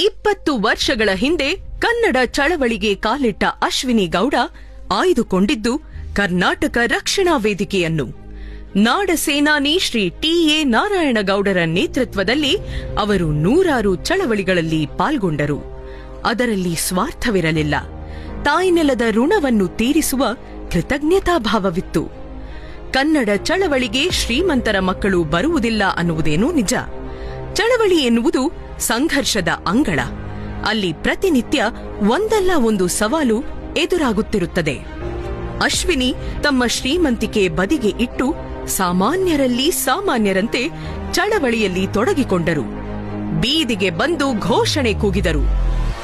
ಇಪ್ಪತ್ತು ವರ್ಷಗಳ ಹಿಂದೆ ಕನ್ನಡ ಚಳವಳಿಗೆ ಕಾಲಿಟ್ಟ ಅಶ್ವಿನಿ ಗೌಡ ಆಯ್ದುಕೊಂಡಿದ್ದು ಕರ್ನಾಟಕ ರಕ್ಷಣಾ ವೇದಿಕೆಯನ್ನು. ನಾಡ ಸೇನಾನಿ ಶ್ರೀ ಟಿಎ ನಾರಾಯಣಗೌಡರ ನೇತೃತ್ವದಲ್ಲಿ ಅವರು ನೂರಾರು ಚಳವಳಿಗಳಲ್ಲಿ ಪಾಲ್ಗೊಂಡರು. ಅದರಲ್ಲಿ ಸ್ವಾರ್ಥವಿರಲಿಲ್ಲ. ತಾಯ್ನೆಲದ ಋಣವನ್ನು ತೀರಿಸುವ ಕೃತಜ್ಞತಾಭಾವವಿತ್ತು ಕನ್ನಡ ಚಳವಳಿಗೆ ಶ್ರೀಮಂತರ ಮಕ್ಕಳು ಬರುವುದಿಲ್ಲ ಅನ್ನುವುದೇನೂ ನಿಜ. ಚಳವಳಿ ಎನ್ನುವುದು ಸಂಘರ್ಷದ ಅಂಗಳ. ಅಲ್ಲಿ ಪ್ರತಿನಿತ್ಯ ಒಂದಲ್ಲ ಒಂದು ಸವಾಲು ಎದುರಾಗುತ್ತಿರುತ್ತದೆ. ಅಶ್ವಿನಿ ತಮ್ಮ ಶ್ರೀಮಂತಿಕೆ ಬದಿಗೆ ಇಟ್ಟು ಸಾಮಾನ್ಯರಲ್ಲಿ ಸಾಮಾನ್ಯರಂತೆ ಚಳವಳಿಯಲ್ಲಿ ತೊಡಗಿಕೊಂಡರು. ಬೀದಿಗೆ ಬಂದು ಘೋಷಣೆ ಕೂಗಿದರು.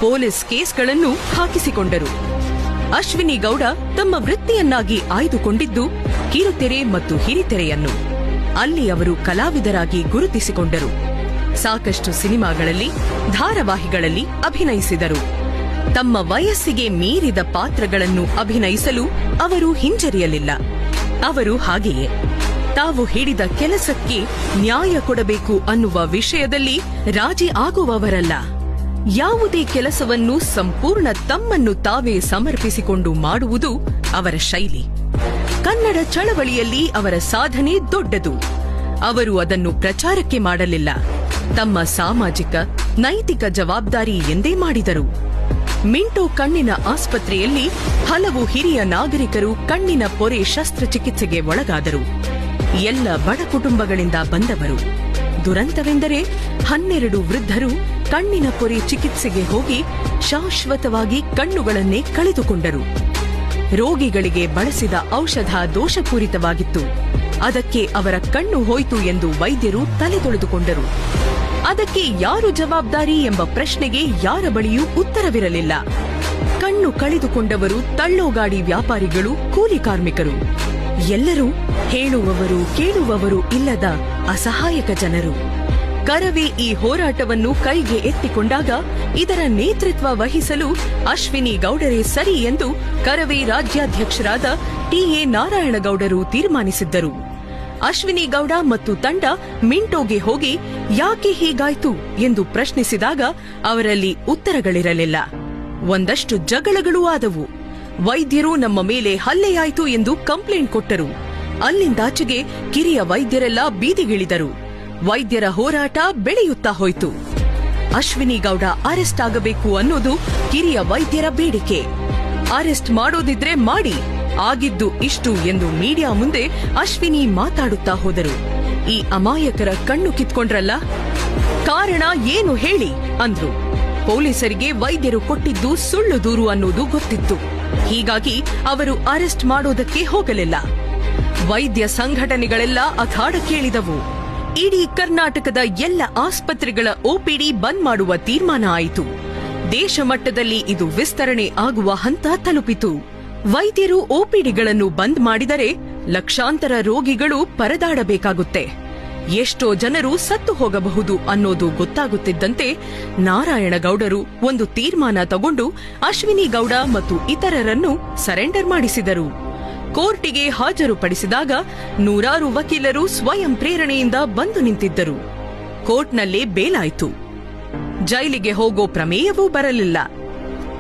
ಪೊಲೀಸ್ ಕೇಸ್ಗಳನ್ನು ಹಾಕಿಸಿಕೊಂಡರು. ಅಶ್ವಿನಿ ಗೌಡ ತಮ್ಮ ವೃತ್ತಿಯನ್ನಾಗಿ ಆಯ್ದುಕೊಂಡಿದ್ದು ಕಿರುತೆರೆ ಮತ್ತು ಹಿರಿತೆರೆಯನ್ನು. ಅಲ್ಲಿ ಅವರು ಕಲಾವಿದರಾಗಿ ಗುರುತಿಸಿಕೊಂಡರು. ಸಾಕಷ್ಟು ಸಿನಿಮಾಗಳಲ್ಲಿ, ಧಾರಾವಾಹಿಗಳಲ್ಲಿ ಅಭಿನಯಿಸಿದರು. ತಮ್ಮ ವಯಸ್ಸಿಗೆ ಮೀರಿದ ಪಾತ್ರಗಳನ್ನು ಅಭಿನಯಿಸಲು ಅವರು ಹಿಂಜರಿಯಲಿಲ್ಲ. ಅವರು ಹಾಗೆಯೇ, ತಾವು ಹಿಡಿದ ಕೆಲಸಕ್ಕೆ ನ್ಯಾಯ ಕೊಡಬೇಕು ಅನ್ನುವ ವಿಷಯದಲ್ಲಿ ರಾಜಿ ಆಗುವವರಲ್ಲ. ಯಾವುದೇ ಕೆಲಸವನ್ನು ಸಂಪೂರ್ಣ ತಮ್ಮನ್ನು ತಾವೇ ಸಮರ್ಪಿಸಿಕೊಂಡು ಮಾಡುವುದು ಅವರ ಶೈಲಿ. ಕನ್ನಡ ಚಳವಳಿಯಲ್ಲಿ ಅವರ ಸಾಧನೆ ದೊಡ್ಡದು. ಅವರು ಅದನ್ನು ಪ್ರಚಾರಕ್ಕೆ ಮಾಡಲಿಲ್ಲ. ತಮ್ಮ ಸಾಮಾಜಿಕ, ನೈತಿಕ ಜವಾಬ್ದಾರಿ ಎಂದೇ ಮಾಡಿದರು. ಮಿಂಟೋ ಕಣ್ಣಿನ ಆಸ್ಪತ್ರೆಯಲ್ಲಿ ಹಲವು ಹಿರಿಯ ನಾಗರಿಕರು ಕಣ್ಣಿನ ಪೊರೆ ಶಸ್ತ್ರಚಿಕಿತ್ಸೆಗೆ ಒಳಗಾದರು. ಎಲ್ಲ ಬಡ ಕುಟುಂಬಗಳಿಂದ ಬಂದವರು. ದುರಂತವೆಂದರೆ ಹನ್ನೆರಡು ವೃದ್ಧರು ಕಣ್ಣಿನ ಪೊರೆ ಚಿಕಿತ್ಸೆಗೆ ಹೋಗಿ ಶಾಶ್ವತವಾಗಿ ಕಣ್ಣುಗಳನ್ನೇ ಕಳೆದುಕೊಂಡರು. ರೋಗಿಗಳಿಗೆ ಬಳಸಿದ ಔಷಧ ದೋಷಪೂರಿತವಾಗಿತ್ತು. ಅದಕ್ಕೆ ಅವರ ಕಣ್ಣು ಹೋಯಿತು ಎಂದು ವೈದ್ಯರು ತಲೆದೊಳೆದುಕೊಂಡರು ಅದಕ್ಕೆ ಯಾರು ಜವಾಬ್ದಾರಿ ಎಂಬ ಪ್ರಶ್ನೆಗೆ ಯಾರ ಬಳಿಯೂ ಉತ್ತರವಿರಲಿಲ್ಲ. ಕಣ್ಣು ಕಳೆದುಕೊಂಡವರು ತಳ್ಳೋಗಾಡಿ ವ್ಯಾಪಾರಿಗಳು, ಕೂಲಿ ಕಾರ್ಮಿಕರು. ಎಲ್ಲರೂ ಹೇಳುವವರು, ಕೇಳುವವರು ಇಲ್ಲದ ಅಸಹಾಯಕ ಜನರು. ಕರವೇ ಈ ಹೋರಾಟವನ್ನು ಕೈಗೆ ಎತ್ತಿಕೊಂಡಾಗ ಇದರ ನೇತೃತ್ವ ವಹಿಸಲು ಅಶ್ವಿನಿ ಗೌಡರೇ ಸರಿ ಎಂದು ಕರವೇ ರಾಜ್ಯಾಧ್ಯಕ್ಷರಾದ ಟಿಎ ನಾರಾಯಣಗೌಡರು ತೀರ್ಮಾನಿಸಿದ್ದರು. ಅಶ್ವಿನಿ ಗೌಡ ಮತ್ತು ತಂಡ ಮಿಂಟೋಗೆ ಹೋಗಿ ಯಾಕೆ ಹೀಗಾಯ್ತು ಎಂದು ಪ್ರಶ್ನಿಸಿದಾಗ ಅವರಲ್ಲಿ ಉತ್ತರಗಳಿರಲಿಲ್ಲ. ಒಂದಷ್ಟು ಜಗಳಗಳೂ ಆದವು. ವೈದ್ಯರು ನಮ್ಮ ಮೇಲೆ ಹಲ್ಲೆಯಾಯಿತು ಎಂದು ಕಂಪ್ಲೇಂಟ್ ಕೊಟ್ಟರು. ಅಲ್ಲಿಂದಾಚೆಗೆ ಕಿರಿಯ ವೈದ್ಯರೆಲ್ಲ ಬೀದಿಗಿಳಿದರು. ವೈದ್ಯರ ಹೋರಾಟ ಬೆಳೆಯುತ್ತಾ ಹೋಯಿತು. ಅಶ್ವಿನಿ ಗೌಡ ಅರೆಸ್ಟ್ ಆಗಬೇಕು ಅನ್ನೋದು ಕಿರಿಯ ವೈದ್ಯರ ಬೇಡಿಕೆ. ಅರೆಸ್ಟ್ ಮಾಡೋದಿದ್ರೆ ಮಾಡಿ. ಆಗಿದ್ದು ಇಷ್ಟು ಎಂದು ಮೀಡಿಯಾ ಮುಂದೆ ಅಶ್ವಿನಿ ಮಾತಾಡುತ್ತಾ ಹೋದರು. ಈ ಅಮಾಯಕರ ಕಣ್ಣು ಕಿತ್ಕೊಂಡ್ರಲ್ಲ? ಕಾರಣ ಏನು ಹೇಳಿ? ಅಂದ್ರು. ಪೊಲೀಸರಿಗೆ ವೈದ್ಯರು ಕೊಟ್ಟಿದ್ದು ಸುಳ್ಳು ದೂರು ಅನ್ನೋದು ಗೊತ್ತಿತ್ತು. ಹೀಗಾಗಿ ಅವರು ಅರೆಸ್ಟ್ ಮಾಡೋದಕ್ಕೆ ಹೋಗಲಿಲ್ಲ. ವೈದ್ಯ ಸಂಘಟನೆಗಳೆಲ್ಲ ಅಖಾಡ ಕೇಳಿದವು. ಇಡೀ ಕರ್ನಾಟಕದ ಎಲ್ಲ ಆಸ್ಪತ್ರೆಗಳ ಒಪಿಡಿ ಬಂದ್ ಮಾಡುವ ತೀರ್ಮಾನ ಆಯಿತು. ದೇಶ ಮಟ್ಟದಲ್ಲಿ ಇದು ವಿಸ್ತರಣೆ ಆಗುವ ಹಂತ ತಲುಪಿತು. ವೈದ್ಯರು ಓಪಿಡಿಗಳನ್ನು ಬಂದ್ ಮಾಡಿದರೆ ಲಕ್ಷಾಂತರ ರೋಗಿಗಳು ಪರದಾಡಬೇಕಾಗುತ್ತೆ. ಎಷ್ಟೋ ಜನರು ಸತ್ತು ಹೋಗಬಹುದು ಅನ್ನೋದು ಗೊತ್ತಾಗುತ್ತಿದ್ದಂತೆ ನಾರಾಯಣಗೌಡರು ಒಂದು ತೀರ್ಮಾನ ತಗೊಂಡು ಅಶ್ವಿನಿ ಗೌಡ ಮತ್ತು ಇತರರನ್ನು ಸರೆಂಡರ್ ಮಾಡಿಸಿದರು. ಕೋರ್ಟಿಗೆ ಹಾಜರುಪಡಿಸಿದಾಗ ನೂರಾರು ವಕೀಲರು ಸ್ವಯಂ ಪ್ರೇರಣೆಯಿಂದ ಬಂದು ನಿಂತಿದ್ದರು. ಕೋರ್ಟ್ನಲ್ಲೇ ಬೇಲಾಯಿತು. ಜೈಲಿಗೆ ಹೋಗೋ ಪ್ರಮೇಯವೂ ಬರಲಿಲ್ಲ.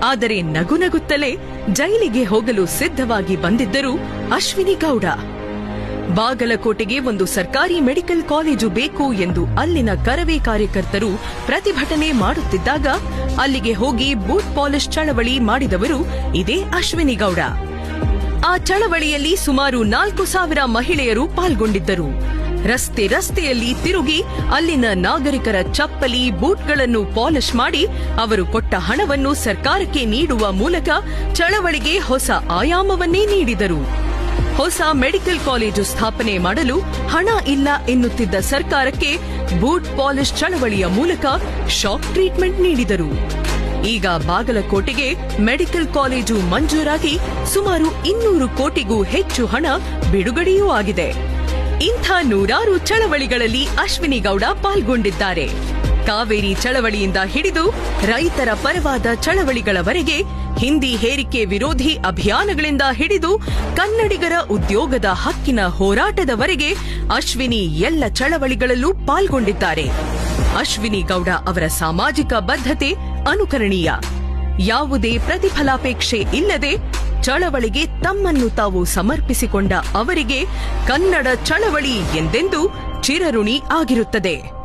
ಆದರೆ ನಗು ನಗುತ್ತಲೇ ಜೈಲಿಗೆ ಹೋಗಲು ಸಿದ್ಧವಾಗಿ ಬಂದಿದ್ದರು ಅಶ್ವಿನಿ ಗೌಡ. ಬಾಗಲಕೋಟೆಗೆ ಒಂದು ಸರ್ಕಾರಿ ಮೆಡಿಕಲ್ ಕಾಲೇಜು ಬೇಕು ಎಂದು ಅಲ್ಲಿನ ಕರವೇ ಕಾರ್ಯಕರ್ತರು ಪ್ರತಿಭಟನೆ ಮಾಡುತ್ತಿದ್ದಾಗ ಅಲ್ಲಿಗೆ ಹೋಗಿ ಬೂಟ್ ಪಾಲಿಶ್ ಚಳವಳಿ ಮಾಡಿದವರು ಇದೇ ಅಶ್ವಿನಿ ಗೌಡ. ಆ ಚಳವಳಿಯಲ್ಲಿ ಸುಮಾರು ನಾಲ್ಕು ಸಾವಿರ ಮಹಿಳೆಯರು ಪಾಲ್ಗೊಂಡಿದ್ದರು. ರಸ್ತೆ ರಸ್ತೆಯಲ್ಲಿ ತಿರುಗಿ ಅಲ್ಲಿನ ನಾಗರಿಕರ ಚಪ್ಪಲಿ, ಬೂಟ್ಗಳನ್ನು ಪಾಲಿಶ್ ಮಾಡಿ ಅವರು ಕೊಟ್ಟ ಹಣವನ್ನು ಸರ್ಕಾರಕ್ಕೆ ನೀಡುವ ಮೂಲಕ ಚಳವಳಿಗೆ ಹೊಸ ಆಯಾಮವನ್ನೇ ನೀಡಿದರು. ಹೊಸ ಮೆಡಿಕಲ್ ಕಾಲೇಜು ಸ್ಥಾಪನೆ ಮಾಡಲು ಹಣ ಇಲ್ಲ ಎನ್ನುತ್ತಿದ್ದ ಸರ್ಕಾರಕ್ಕೆ ಬೂಟ್ ಪಾಲಿಶ್ ಚಳವಳಿಯ ಮೂಲಕ ಶಾಕ್ ಟ್ರೀಟ್ಮೆಂಟ್ ನೀಡಿದರು. ಈಗ ಬಾಗಲಕೋಟೆಗೆ ಮೆಡಿಕಲ್ ಕಾಲೇಜು ಮಂಜೂರಾಗಿ ಸುಮಾರು ಇನ್ನೂರು ಕೋಟಿಗೂ ಹೆಚ್ಚು ಹಣ ಬಿಡುಗಡೆಯೂ ಆಗಿದೆ. ಇಂಥ ನೂರಾರು ಚಳವಳಿಗಳಲ್ಲಿ ಅಶ್ವಿನಿ ಗೌಡ ಪಾಲ್ಗೊಂಡಿದ್ದಾರೆ. ಕಾವೇರಿ ಚಳವಳಿಯಿಂದ ಹಿಡಿದು ರೈತರ ಪರವಾದ ಚಳವಳಿಗಳವರೆಗೆ ಹಿಂದಿ ಹೇರಿಕೆ ವಿರೋಧಿ ಅಭಿಯಾನಗಳಿಂದ ಹಿಡಿದು ಕನ್ನಡಿಗರ ಉದ್ಯೋಗದ ಹಕ್ಕಿನ ಹೋರಾಟದವರೆಗೆ ಅಶ್ವಿನಿ ಎಲ್ಲ ಚಳವಳಿಗಳಲ್ಲೂ ಪಾಲ್ಗೊಂಡಿದ್ದಾರೆ. ಅಶ್ವಿನಿ ಗೌಡ ಅವರ ಸಾಮಾಜಿಕ ಬದ್ಧತೆ ಅನುಕರಣೀಯ. ಯಾವುದೇ ಪ್ರತಿಫಲಾಪೇಕ್ಷೆ ಇಲ್ಲದೆ ಚಳವಳಿಗೆ ತಮ್ಮನ್ನು ತಾವು ಸಮರ್ಪಿಸಿಕೊಂಡ ಅವರಿಗೆ ಕನ್ನಡ ಚಳವಳಿ ಎಂದೆಂದು ಚಿರಋಣಿ ಆಗಿರುತ್ತದೆ.